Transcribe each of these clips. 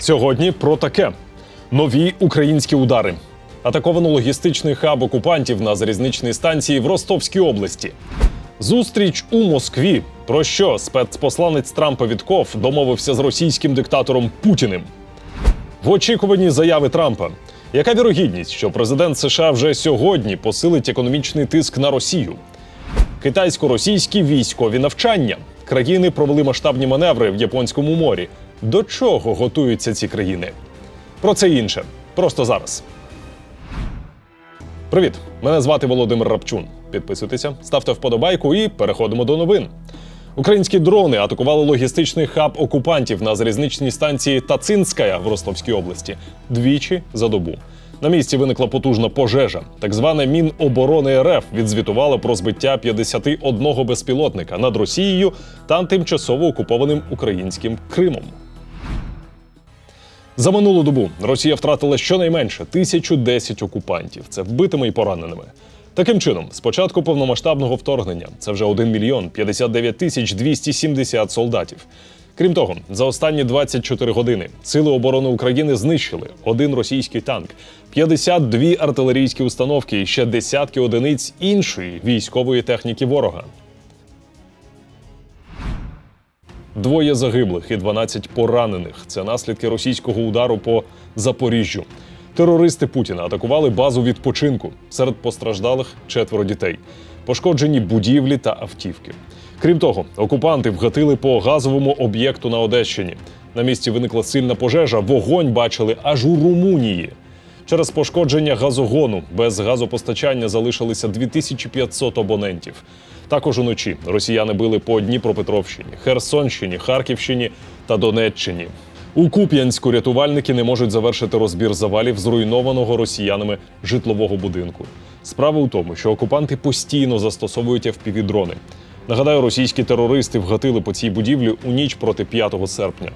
Сьогодні про таке: нові українські удари. Атаковано логістичний хаб окупантів на залізничній станції в Ростовській області. Зустріч у Москві. Про що спецпосланець Трампа Вітков домовився з російським диктатором Путіним. В очікуванні заяви Трампа. Яка вірогідність, що президент США вже сьогодні посилить економічний тиск на Росію? Китайсько-російські військові навчання. Країни провели масштабні маневри в Японському морі. До чого готуються ці країни? Про це інше. Просто зараз. Привіт! Мене звати Володимир Рапчун. Підписуйтеся, ставте вподобайку і переходимо до новин. Українські дрони атакували логістичний хаб окупантів на залізничній станції Тацинськая в Ростовській області двічі за добу. На місці виникла потужна пожежа. Так зване Міноборони РФ відзвітувало про збиття 51 безпілотника над Росією та тимчасово окупованим українським Кримом. За минулу добу Росія втратила щонайменше 1010 окупантів. Це вбитими і пораненими. Таким чином, з початку повномасштабного вторгнення це вже 1 мільйон 59 тисяч 270 солдатів. Крім того, за останні 24 години сили оборони України знищили один російський танк, 52 артилерійські установки і ще десятки одиниць іншої військової техніки ворога. Двоє загиблих і 12 поранених. Це наслідки російського удару по Запоріжжю. Терористи Путіна атакували базу відпочинку. Серед постраждалих четверо дітей, пошкоджені будівлі та автівки. Крім того, окупанти вгатили по газовому об'єкту на Одещині. На місці виникла сильна пожежа. Вогонь бачили аж у Румунії. Через пошкодження газогону без газопостачання залишилися 2500 абонентів. Також уночі росіяни били по Дніпропетровщині, Херсонщині, Харківщині та Донеччині. У Куп'янську рятувальники не можуть завершити розбір завалів зруйнованого росіянами житлового будинку. Справа у тому, що окупанти постійно застосовують FPV-дрони. Нагадаю, російські терористи вгатили по цій будівлі у ніч проти 5 серпня.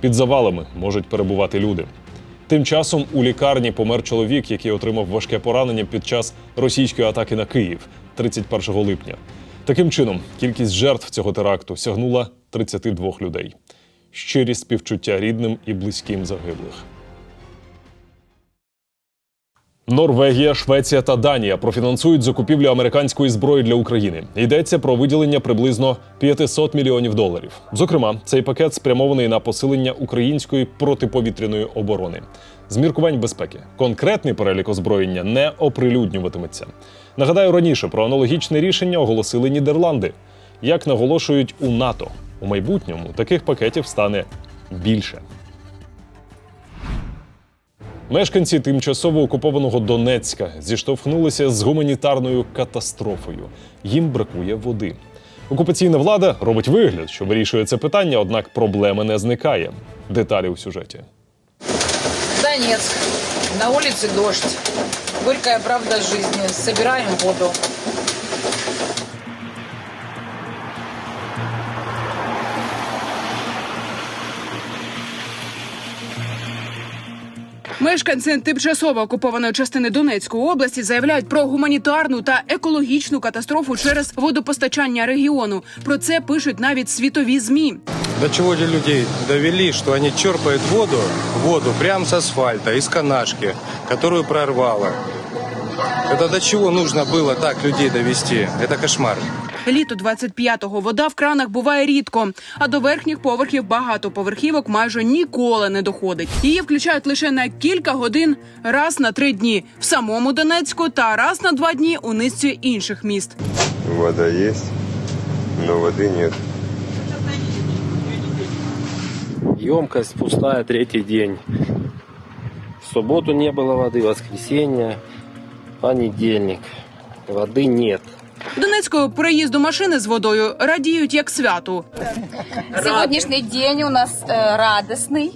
Під завалами можуть перебувати люди. Тим часом у лікарні помер чоловік, який отримав важке поранення під час російської атаки на Київ 31 липня. Таким чином, кількість жертв цього теракту сягнула 32 людей. Щирі співчуття рідним і близьким загиблих. Норвегія, Швеція та Данія профінансують закупівлю американської зброї для України. Йдеться про виділення приблизно 500 мільйонів доларів. Зокрема, цей пакет спрямований на посилення української протиповітряної оборони. З міркувань безпеки конкретний перелік озброєння не оприлюднюватиметься. Нагадаю, раніше про аналогічне рішення оголосили Нідерланди. Як наголошують у НАТО, у майбутньому таких пакетів стане більше. Мешканці тимчасово окупованого Донецька зіштовхнулися з гуманітарною катастрофою. Їм бракує води. Окупаційна влада робить вигляд, що вирішує це питання, однак проблеми не зникає. Деталі у сюжеті. Донецьк. На вулиці дощ. Горькая правда жизни. Собираем воду. Мешканці тимчасово окупованої частини Донецької області заявляють про гуманітарну та екологічну катастрофу через водопостачання регіону. Про це пишуть навіть світові змі. До чего же людей довели, что они черпают воду, воду прямо с асфальта, из канашки, которую прорвало. Это до чего нужно было так людей довести? Это кошмар. Літо 25-го вода в кранах буває рідко, а до верхніх поверхів багатоповерхівок майже ніколи не доходить. Її включають лише на кілька годин раз на три дні в самому Донецьку та раз на два дні у низці інших міст. Вода есть, но воды нет. Емкость пустая третий день. В субботу не было воды, воскресенье, понедельник. Воды нет. Донецького переїзду машини з водою радіють як святу. Сегодняшний день у нас э, радостный,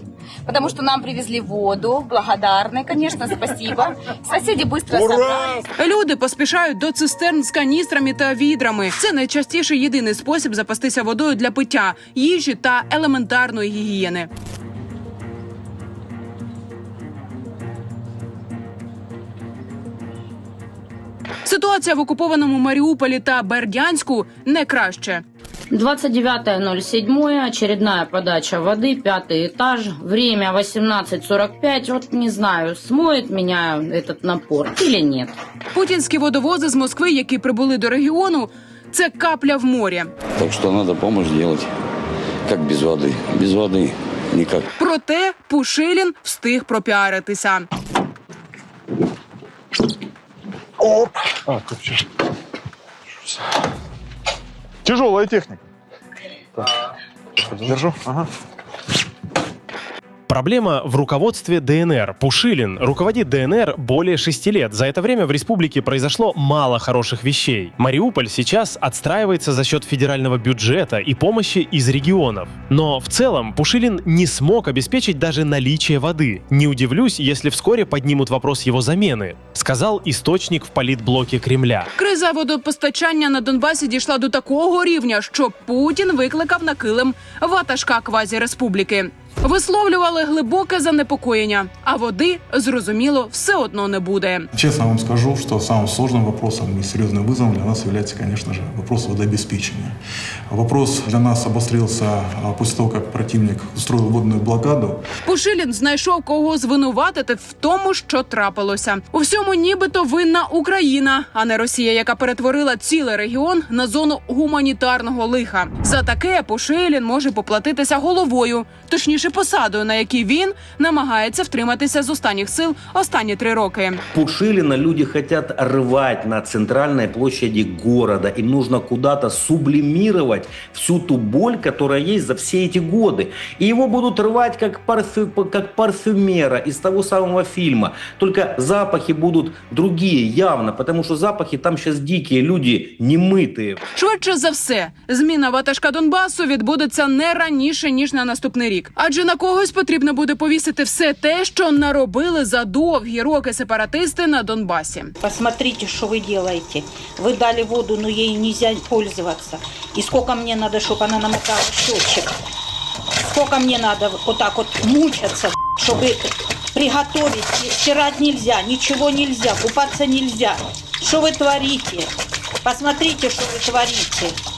потому что нам привезли воду. Благодарны, конечно, спасибо. Соседи быстро собрали. Люди поспішають до цистерн з каністрами та відрами. Це найчастіше єдиний спосіб запастися водою для пиття, їжі та елементарної гігієни. Ситуація в окупованому Маріуполі та Бердянську не краще. 29.07. Очередная подача воды, пятый этаж. Время 18.45. Вот не знаю, смоет меня этот напор или нет. Путінські водовози з Москви, які прибули до регіону, це капля в морі. Так что надо помощь делать. Как без воды? Без воды никак. Проте Пушилін встиг пропіаритися. Тяжелая техника. Держу. Ага. Проблема в руководстве ДНР. Пушилин руководит ДНР более шести лет. За это время в республике произошло мало хороших вещей. Мариуполь сейчас отстраивается за счет федерального бюджета и помощи из регионов. Но в целом Пушилин не смог обеспечить даже наличие воды. Не удивлюсь, если вскоре поднимут вопрос его замены, сказал источник в политблоке Кремля. Криза водопостачання на Донбасі дійшла до такого рівня, що Путін викликав на килим ватажка квазі-республіки. Висловлювали глибоке занепокоєння, а води зрозуміло все одно не буде. Честно вам скажу, что самым сложным вопросом и серьезным вызовом для нас является, конечно же, вопрос водообеспечения. Вопрос для нас обострился а, после того, как противник устроил водную блокаду. Пушилін знайшов кого звинуватити в тому, що трапилося. У всьому нібито винна Україна, а не Росія, яка перетворила цілий регіон на зону гуманітарного лиха. За таке Пушилін може поплатитися головою, точніше посадою, на якій він намагається втриматися з останніх сил останні три роки. Пушилина люди хотят рвать на центральной площади города. Им нужно куда-то сублимировать всю ту боль, которая есть за все эти годы. И его будут рвать как, парфю, как парфюмера из того самого фильма. Только запахи будут другие явно, потому что запахи там сейчас дикие, люди немытые. Швидше за все, зміна ватажка Донбасу відбудеться не раніше ніж на наступний рік. Адже на когось потрібно буде повісити все те, що наробили за довгі роки сепаратисти на Донбасі. Посмотрите, что вы делаете. Вы дали воду, но ей нельзя пользоваться. И сколько мне надо, чтобы она намотала счетчик? Сколько мне надо вот так вот мучаться, чтобы приготовить? Стирать нельзя, ничего нельзя, купаться нельзя. Что вы творите? Посмотрите, что вы творите.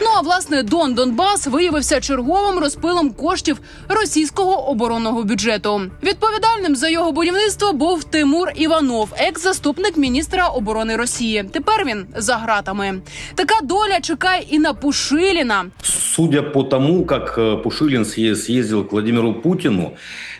Ну а власне Дон Донбас виявився черговим розпилом коштів російського оборонного бюджету. Відповідальним за його будівництво був Тимур Іванов, екс-заступник міністра оборони Росії. Тепер він за гратами. Така доля чекає і на Пушиліна. Судя по тому, как э, Пушилин съе- съездил к Владимиру Путину, э,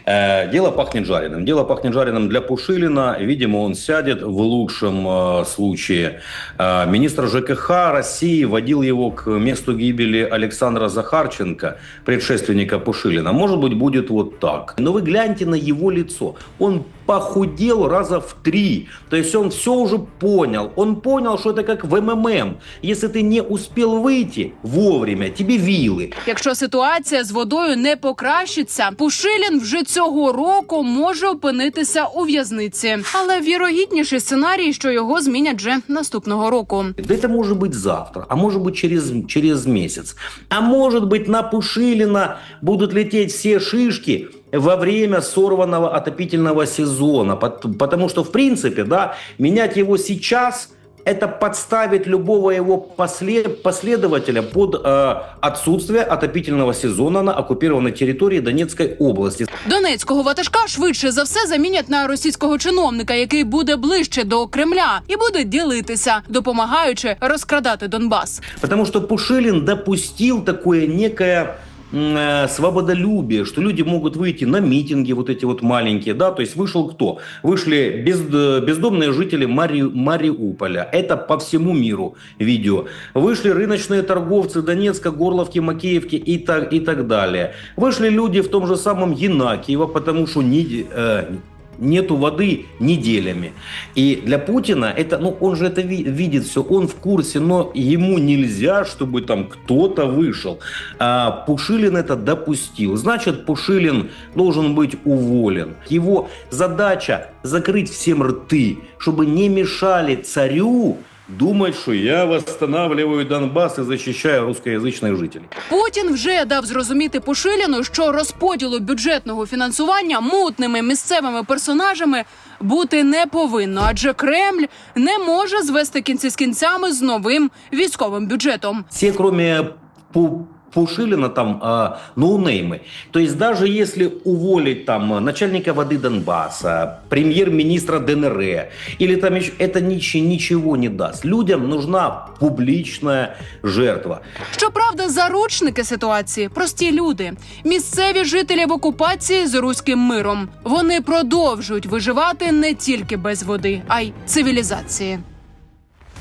дело пахнет жареным. Дело пахнет жареным для Пушилина. Видимо, он сядет в лучшем э, случае. Э, министр ЖКХ России водил его к месту гибели Александра Захарченко, предшественника Пушилина. Может быть, будет вот так. Но вы гляньте на его лицо. Он похудел раза в три. То есть он все уже понял. Он понял, что это как в МММ. Если ты не успел выйти вовремя, тебе вилы. Якщо ситуація з водою не покращиться, Пушилін вже цього року може опинитися у в'язниці. Але вірогідніший сценарій, що його змінять вже наступного року. Да это может быть завтра, а может быть через, через месяц. А может быть на Пушилина будут лететь все шишки во время сорванного отопительного сезона. Пот- Потому что, в принципе, да, менять его сейчас – это подставить любого его после- последователя под э, отсутствие отопительного сезона на оккупированной территории Донецкой области. Донецького ватажка швидше за все замінять на російського чиновника, який буде ближче до Кремля і буде ділитися, допомагаючи розкрадати Донбас. Потому что Пушилин допустил такое некое м, э, свободолюбие, что люди могут выйти на митинги вот эти вот маленькие, да, то есть вышел кто? Вышли без, бездомные жители Мари, Мариуполя, это по всему миру видео. Вышли рыночные торговцы Донецка, Горловки, Макеевки и так, и так далее. Вышли люди в том же самом Янакиево, потому что не, э, нету воды неделями. И для Путина это, ну, он же это ви- видит все, он в курсе, но ему нельзя, чтобы там кто-то вышел. А Пушилин это допустил. Значит, Пушилин должен быть уволен. Его задача закрыть всем рты, чтобы не мешали царю думать, що я восстанавливаю Донбас і захищаю рускоязичних жителів. Путін вже дав зрозуміти Пушиліну, що розподілу бюджетного фінансування мутними місцевими персонажами бути не повинно, адже Кремль не може звести кінці з кінцями з новим військовим бюджетом. Всі, кроме Пу- Пушилина там а, ноунеймы. То есть даже если уволить там начальника воды Донбасса, премьер-министра ДНР, или там еще, это ничего, ничего не даст. Людям нужна публичная жертва. Щоправда, заручники ситуації прості люди, місцеві жителі в окупації з руським миром. Вони продовжують виживати не тільки без води, а й цивілізації.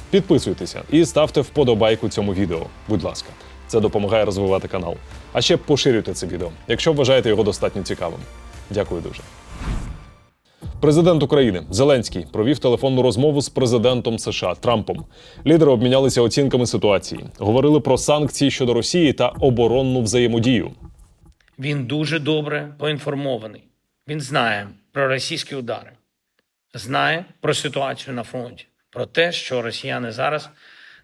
Підписуйтеся і ставте вподобайку цьому відео. Будь ласка, це допомагає розвивати канал. А ще поширюйте це відео, якщо вважаєте його достатньо цікавим. Дякую дуже. Президент України Зеленський провів телефонну розмову з президентом США Трампом. Лідери обмінялися оцінками ситуації, говорили про санкції щодо Росії та оборонну взаємодію. Він дуже добре поінформований. Він знає про російські удари, знає про ситуацію на фронті, про те, що росіяни зараз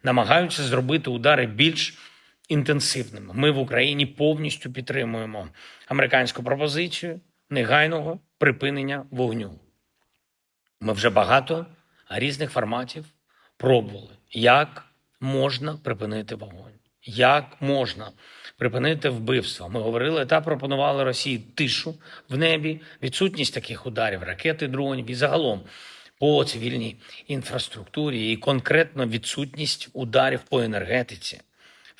намагаються зробити удари більш інтенсивними. Ми в Україні повністю підтримуємо американську пропозицію негайного припинення вогню. Ми вже багато різних форматів пробували, як можна припинити вогонь, як можна припинити вбивство. Ми говорили та пропонували Росії тишу в небі, відсутність таких ударів, ракети, дронів і загалом по цивільній інфраструктурі і конкретно відсутність ударів по енергетиці.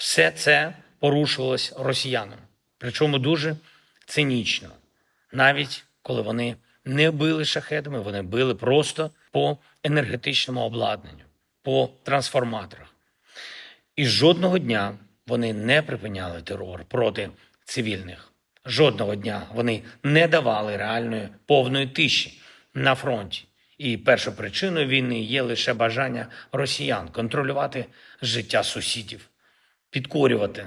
Все це порушувалось росіянами, причому дуже цинічно, навіть коли вони не били шахедами, вони били просто по енергетичному обладнанню, по трансформаторах. І жодного дня вони не припиняли терор проти цивільних. Жодного дня вони не давали реальної повної тиші на фронті. І першою причиною війни є лише бажання росіян контролювати життя сусідів, підкорювати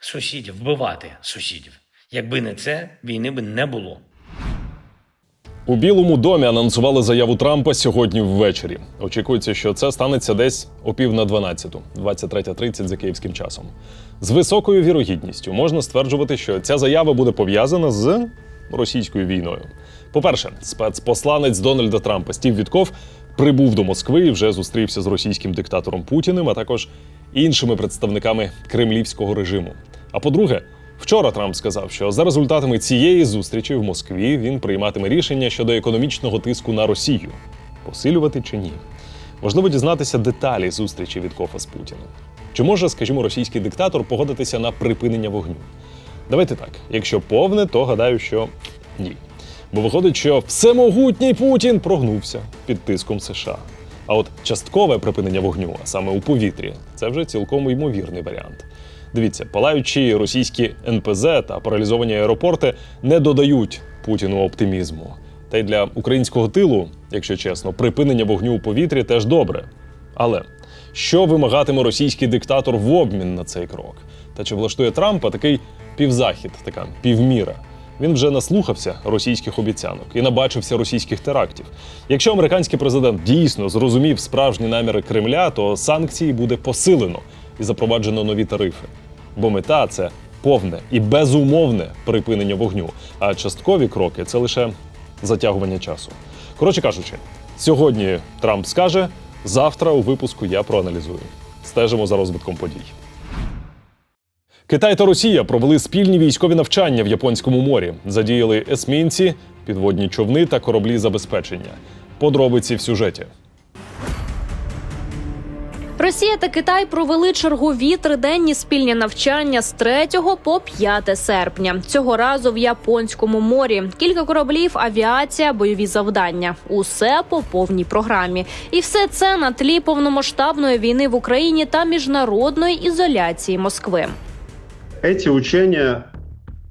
сусідів, вбивати сусідів. Якби не це, війни би не було. У Білому домі анонсували заяву Трампа сьогодні ввечері. Очікується, що це станеться десь о пів на 12, 23.30 за київським часом. З високою вірогідністю можна стверджувати, що ця заява буде пов'язана з російською війною. По-перше, спецпосланець Дональда Трампа Стів Вітков прибув до Москви і вже зустрівся з російським диктатором Путіним, а також іншими представниками кремлівського режиму. А по-друге, Вчора Трамп сказав, що за результатами цієї зустрічі в Москві він прийматиме рішення щодо економічного тиску на Росію посилювати чи ні. Важливо дізнатися деталі зустрічі від Кофа з Путіним. Чи може, скажімо, російський диктатор погодитися на припинення вогню? Давайте так: якщо повне, то гадаю, що ні. Бо виходить, що всемогутній Путін прогнувся під тиском США. А от часткове припинення вогню, а саме у повітрі, це вже цілком ймовірний варіант. Дивіться, палаючі російські НПЗ та паралізовані аеропорти не додають Путіну оптимізму. Та й для українського тилу, якщо чесно, припинення вогню у повітрі теж добре. Але що вимагатиме російський диктатор в обмін на цей крок? Та чи влаштує Трампа такий півзахід, така півміра? Він вже наслухався російських обіцянок і набачився російських терактів. Якщо американський президент дійсно зрозумів справжні наміри Кремля, то санкції буде посилено і запроваджено нові тарифи. Бо мета це повне і безумовне припинення вогню. А часткові кроки це лише затягування часу. Коротше кажучи, сьогодні Трамп скаже, завтра у випуску я проаналізую. Стежимо за розвитком подій. Китай та Росія провели спільні військові навчання в Японському морі. Задіяли есмінці, підводні човни та кораблі забезпечення. Подробиці в сюжеті. Росія та Китай провели чергові триденні спільні навчання з 3 по 5 серпня. Цього разу в Японському морі. Кілька кораблів, авіація, бойові завдання. Усе по повній програмі. І все це на тлі повномасштабної війни в Україні та міжнародної ізоляції Москви. Эти учения,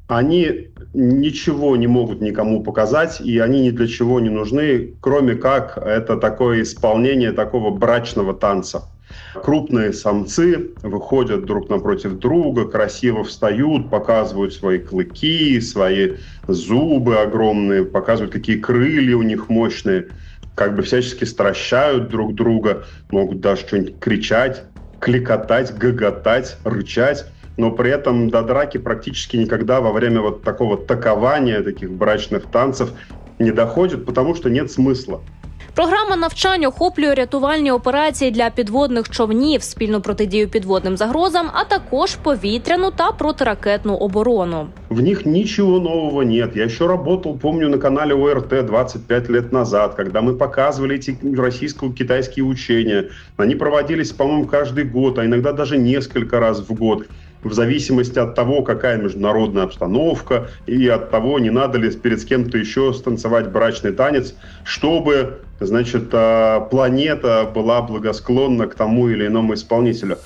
они ничего не могут никому показать, и они ни для чего не нужны, кроме как это такое исполнение такого брачного танца. Крупные самцы выходят друг напротив друга, красиво встают, показывают свои клыки, свои зубы огромные, показывают, какие крылья у них мощные, как бы всячески стращают друг друга, могут даже что-нибудь кричать, кликотать, гоготать, рычать но при этом до драки практически никогда во время вот такого такования, таких брачных танцев не доходит, потому что нет смысла. Програма навчань охоплює рятувальні операції для підводних човнів, спільну протидію підводним загрозам, а також повітряну та протиракетну оборону. В них ничего нового нет. Я еще работал, помню, на канале ОРТ 25 лет назад, когда мы показывали эти российско-китайские учения. Они проводились, по-моему, каждый год, а иногда даже несколько раз в год в зависимости от того, какая международная обстановка и от того, не надо ли перед с кем-то еще станцевать брачный танец, чтобы, значит, а, планета была благосклонна к тому или иному исполнителю.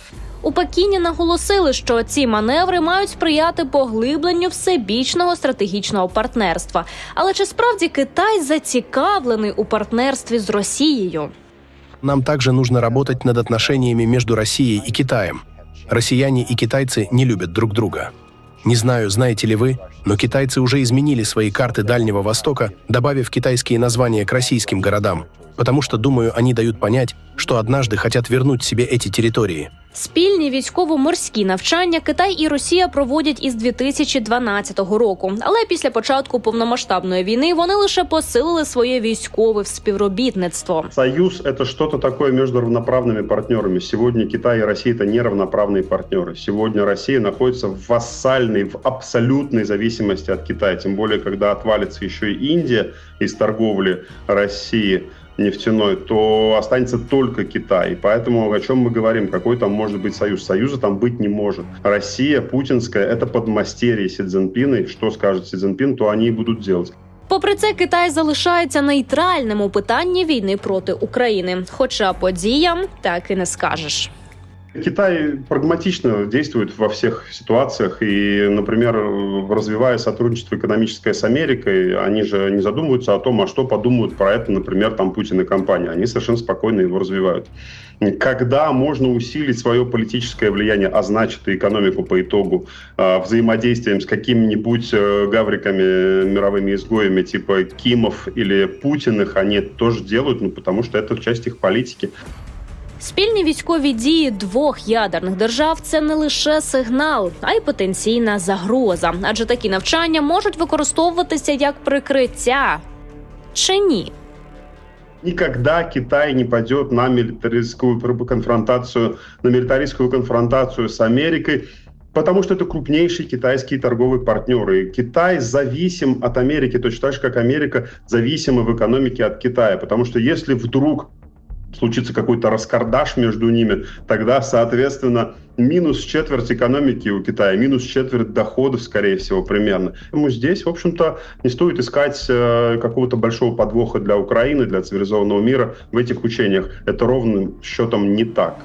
У Пекіні наголосили, що ці маневри мають сприяти поглибленню всебічного стратегічного партнерства. Але чи справді Китай зацікавлений у партнерстві з Росією? Нам также нужно работать над отношениями между Россией и Китаем. Россияне и китайцы не любят друг друга. Не знаю, знаете ли вы, но китайцы уже изменили свои карты Дальнего Востока, добавив китайские названия к российским городам, потому что, думаю, они дают понять, что однажды хотят вернуть себе эти территории. Спільні військово-морські навчання Китай і Росія проводять із 2012 року. Але після початку повномасштабної війни вони лише посилили своє військове співробітництво. Союз – это что-то такое между равноправными партнерами. Сегодня Китай и Россия – это неравноправные партнеры. Сегодня Россия находится в вассальной, в абсолютной зависимости от Китая. Тем более, когда отвалится еще и Индия из торговли России нефтяной, то останется только Китай. И поэтому о чем мы говорим? Какой там может быть союз? Союза там быть не может. Россия путинская – это подмастерье Си Цзиньпина. И что скажет Си Цзиньпин, то они и будут делать. Попри це, Китай залишається нейтральним у питанні війни проти України. Хоча подіям так і не скажеш. Китай прагматично действует во всех ситуациях. И, например, развивая сотрудничество экономическое с Америкой, они же не задумываются о том, а что подумают про это, например, там Путин и компания. Они совершенно спокойно его развивают. Когда можно усилить свое политическое влияние, а значит и экономику по итогу, э, взаимодействием с какими-нибудь э, гавриками, мировыми изгоями типа Кимов или Путиных, они это тоже делают, ну, потому что это часть их политики. Спільні військові дії двох ядерних держав це не лише сигнал, а й потенційна загроза. Адже такі навчання можуть використовуватися як прикриття. Чи ні? Никогда Китай не пойдет на милитаристскую конфронтацию, на милитаристскую конфронтацию с Америкой, потому что это крупнейший китайский торговый партнер. И Китай зависим от Америки, точно так же, как Америка зависима в экономике от Китая. Потому что если вдруг случится какой-то раскардаш между ними, тогда, соответственно, минус четверть экономики у Китая, минус четверть доходов, скорее всего, примерно. Поэтому здесь, в общем-то, не стоит искать э, какого-то большого подвоха для Украины, для цивилизованного мира в этих учениях. Это ровным счетом не так.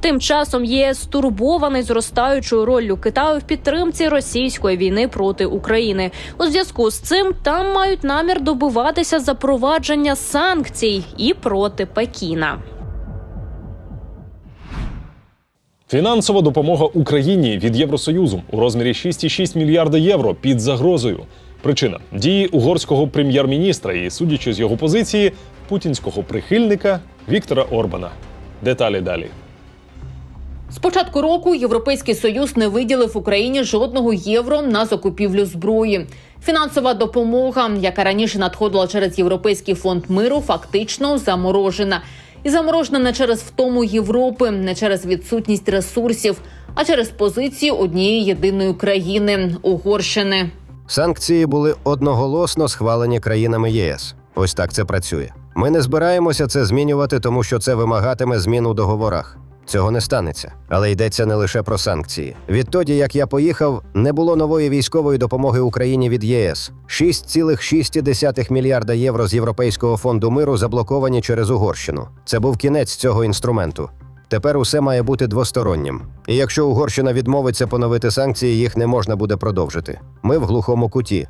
Тим часом ЄС стурбований зростаючою роллю Китаю в підтримці російської війни проти України. У зв'язку з цим там мають намір добиватися запровадження санкцій і проти Пекіна. Фінансова допомога Україні від Євросоюзу у розмірі 6,6 мільярда євро під загрозою. Причина дії угорського прем'єр-міністра і, судячи з його позиції, путінського прихильника Віктора Орбана. Деталі далі. З початку року Європейський союз не виділив Україні жодного євро на закупівлю зброї. Фінансова допомога, яка раніше надходила через Європейський фонд миру, фактично заморожена. І заморожена не через втому Європи, не через відсутність ресурсів, а через позицію однієї єдиної країни Угорщини. Санкції були одноголосно схвалені країнами ЄС. Ось так це працює. Ми не збираємося це змінювати, тому що це вимагатиме змін у договорах. Цього не станеться, але йдеться не лише про санкції. Відтоді, як я поїхав, не було нової військової допомоги Україні від ЄС. 6,6 мільярда євро з Європейського фонду миру заблоковані через Угорщину. Це був кінець цього інструменту. Тепер усе має бути двостороннім. І якщо Угорщина відмовиться поновити санкції, їх не можна буде продовжити. Ми в глухому куті.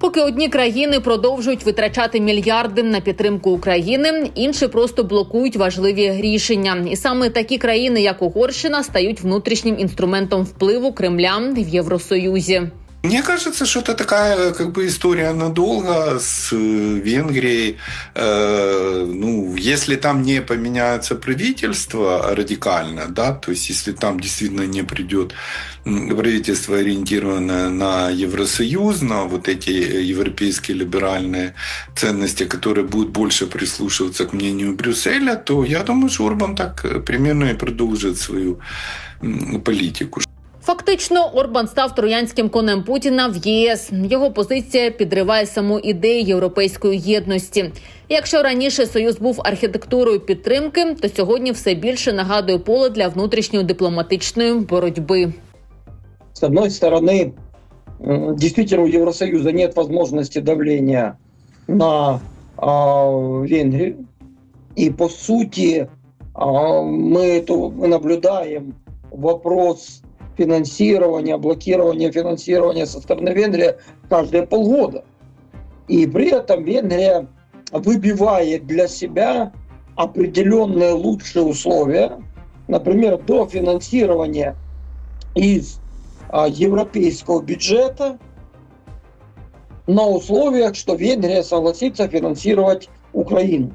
Поки одні країни продовжують витрачати мільярди на підтримку України, інші просто блокують важливі рішення. І саме такі країни, як Угорщина, стають внутрішнім інструментом впливу Кремля в Євросоюзі. Мне кажется, что это такая как бы история надолго с э, Венгрией. Э, ну, если там не поменяется правительство радикально, да, то есть если там действительно не придет м, правительство, ориентированное на Евросоюз, на вот эти э, европейские либеральные ценности, которые будут больше прислушиваться к мнению Брюсселя, то я думаю, что Орбан так э, примерно и продолжит свою м, политику. Фактично, Орбан став троянським конем Путіна в ЄС. Його позиція підриває саму ідею європейської єдності. Якщо раніше союз був архітектурою підтримки, то сьогодні все більше нагадує поле для внутрішньої дипломатичної боротьби. С одной стороны, действительно у Евросоюза нет возможности давления на а, Венгрию. И по сути а, мы, то, мы наблюдаем вопрос финансирования, блокирования финансирования со стороны Венгрии каждые полгода. И при этом Венгрия выбивает для себя определенные лучшие условия, например, дофинансирование из а, европейского бюджета на условиях, что Венгрия согласится финансировать Украину.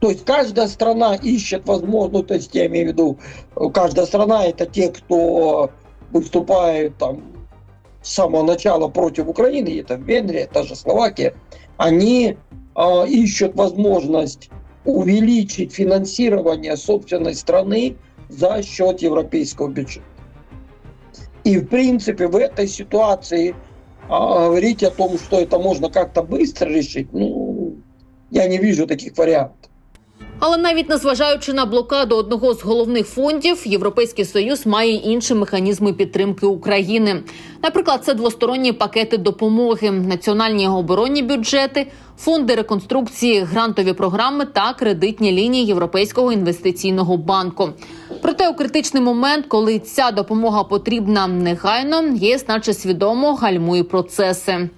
То есть каждая страна ищет возможность, ну, то есть я имею в виду, каждая страна это те, кто выступает там с самого начала против Украины, это Венгрия, та же Словакия, они а, ищут возможность увеличить финансирование собственной страны за счет европейского бюджета. И, в принципе, в этой ситуации а, говорить о том, что это можно как-то быстро решить, ну, я не вижу таких вариантов. Але навіть незважаючи на блокаду одного з головних фондів, Європейський союз має інші механізми підтримки України. Наприклад, це двосторонні пакети допомоги, національні оборонні бюджети, фонди реконструкції, грантові програми та кредитні лінії Європейського інвестиційного банку. Проте у критичний момент, коли ця допомога потрібна негайно, єС наче свідомо гальмує процеси.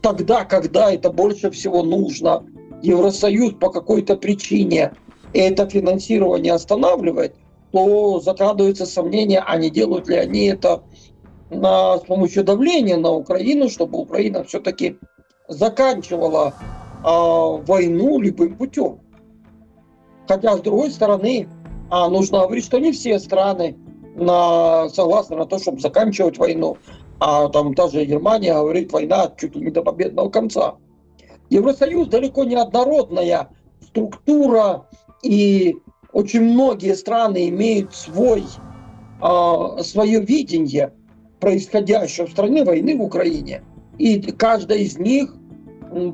Тогда, когда это больше всего нужно, Евросоюз по какой-то причине это финансирование останавливает, то закрадывается сомнение, а не делают ли они это на, с помощью давления на Украину, чтобы Украина все-таки заканчивала а, войну любым путем. Хотя, с другой стороны, а, нужно говорить, что не все страны на, согласны на то, чтобы заканчивать войну. А там та же Германия говорит, война чуть ли не до победного конца. Евросоюз далеко не однородная структура, и очень многие страны имеют свой, а, свое видение происходящего в стране войны в Украине. И каждая из них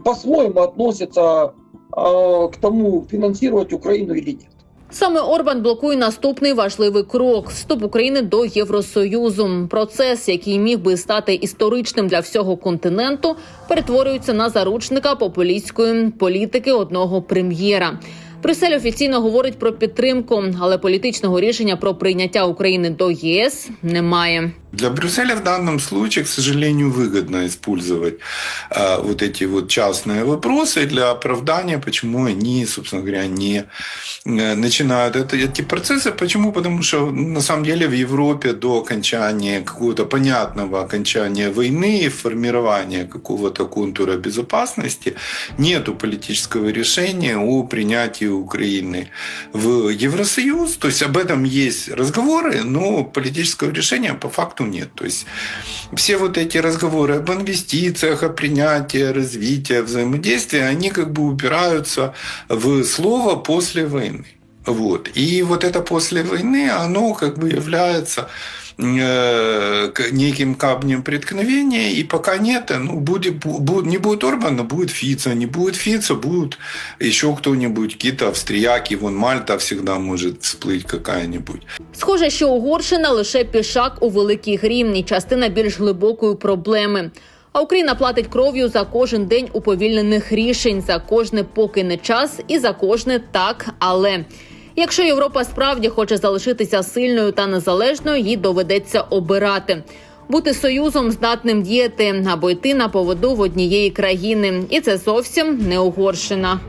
по-своему относится а, к тому, финансировать Украину или нет. Саме Орбан блокує наступний важливий крок вступ України до Євросоюзу. Процес, який міг би стати історичним для всього континенту, перетворюється на заручника популістської політики одного прем'єра. Брюссель офіційно говорить про підтримку, але політичного рішення про прийняття України до ЄС немає. Для Брюсселя в данном случае, к сожалению, выгодно использовать э, вот эти вот частные вопросы для оправдания, почему они, собственно говоря, не э, начинают это, эти процессы. Почему? Потому что на самом деле в Европе до окончания какого-то понятного окончания войны и формирования какого-то контура безопасности нету политического решения о принятии Украины в Евросоюз. То есть об этом есть разговоры, но политического решения по факту нет. То есть все вот эти разговоры об инвестициях, о принятии, развитии, взаимодействии, они как бы упираются в слово после войны. Вот. И вот это после войны, оно как бы является к- неким камнем преткновения, и пока нет, ну, будет, бу- не будет Орбана, будет Фица, не будет Фица, будет еще кто-нибудь, какие-то австрияки, вон Мальта всегда может всплыть какая-нибудь. Схоже, що Угорщина лише пішак у великій грі і частина більш глибокої проблеми. А Україна платить кров'ю за кожен день уповільнених рішень, за кожне поки не час і за кожне так, але. Якщо Європа справді хоче залишитися сильною та незалежною, їй доведеться обирати. Бути союзом здатним діяти або йти на поводу в однієї країни, і це зовсім не Угорщина.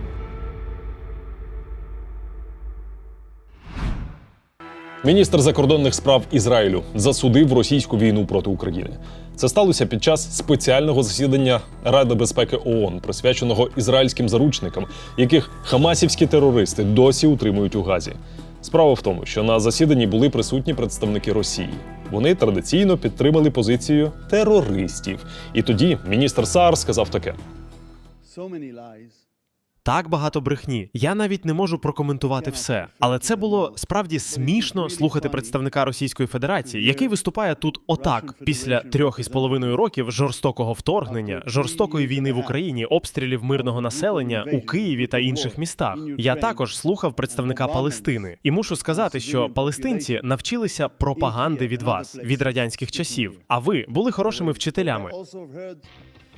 Міністр закордонних справ Ізраїлю засудив російську війну проти України. Це сталося під час спеціального засідання Ради безпеки ООН, присвяченого ізраїльським заручникам, яких хамасівські терористи досі утримують у Газі. Справа в тому, що на засіданні були присутні представники Росії. Вони традиційно підтримали позицію терористів. І тоді міністр Саар сказав таке: Так багато брехні. Я навіть не можу прокоментувати все. Але це було справді смішно слухати представника Російської Федерації, який виступає тут отак після трьох із половиною років жорстокого вторгнення, жорстокої війни в Україні, обстрілів мирного населення у Києві та інших містах. Я також слухав представника Палестини, і мушу сказати, що палестинці навчилися пропаганди від вас від радянських часів. А ви були хорошими вчителями.